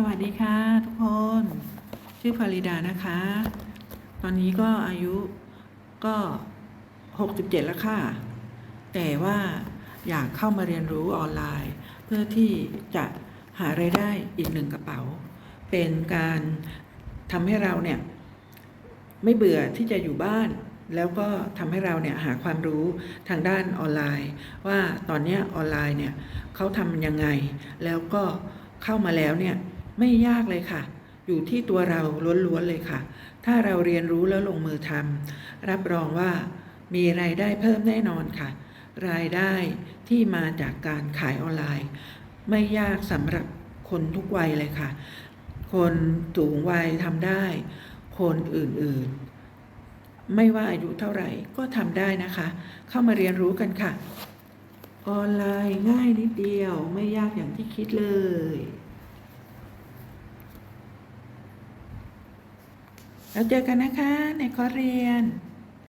สวัสดีค่ะทุกคน ชื่อฟาริดานะคะ ตอนนี้ก็อายุก็67แล้วค่ะ แต่ว่าอยากเข้ามาเรียนรู้ออนไลน์ เพื่อที่จะหารายได้อีกหนึ่งกระเป๋า เป็นการทำให้เราเนี่ยไม่เบื่อที่จะอยู่บ้าน แล้วก็ทำให้เราเนี่ยหาความรู้ทางด้านออนไลน์ ว่าตอนนี้ออนไลน์เนี่ยเขาทำยังไง แล้วก็เข้ามาแล้วเนี่ย ไม่ยากเลยค่ะ อยู่ที่ตัวเราล้วนๆเลยค่ะ ถ้าเราเรียนรู้แล้วลงมือทำรับรองว่ามีรายได้เพิ่มแน่นอนค่ะ รายได้ที่มาจากการขายออนไลน์ ไม่ยากสำหรับคนทุกวัยเลยค่ะ คนสูงวัยทำได้ คนอื่นๆ ไม่ว่าอายุเท่าไหร่ก็ทำได้นะคะ เข้ามาเรียนรู้กันค่ะ ออนไลน์ง่ายนิดเดียวไม่ยากอย่างที่คิดเลย แล้วเจอกันนะคะในคอร์สเรียน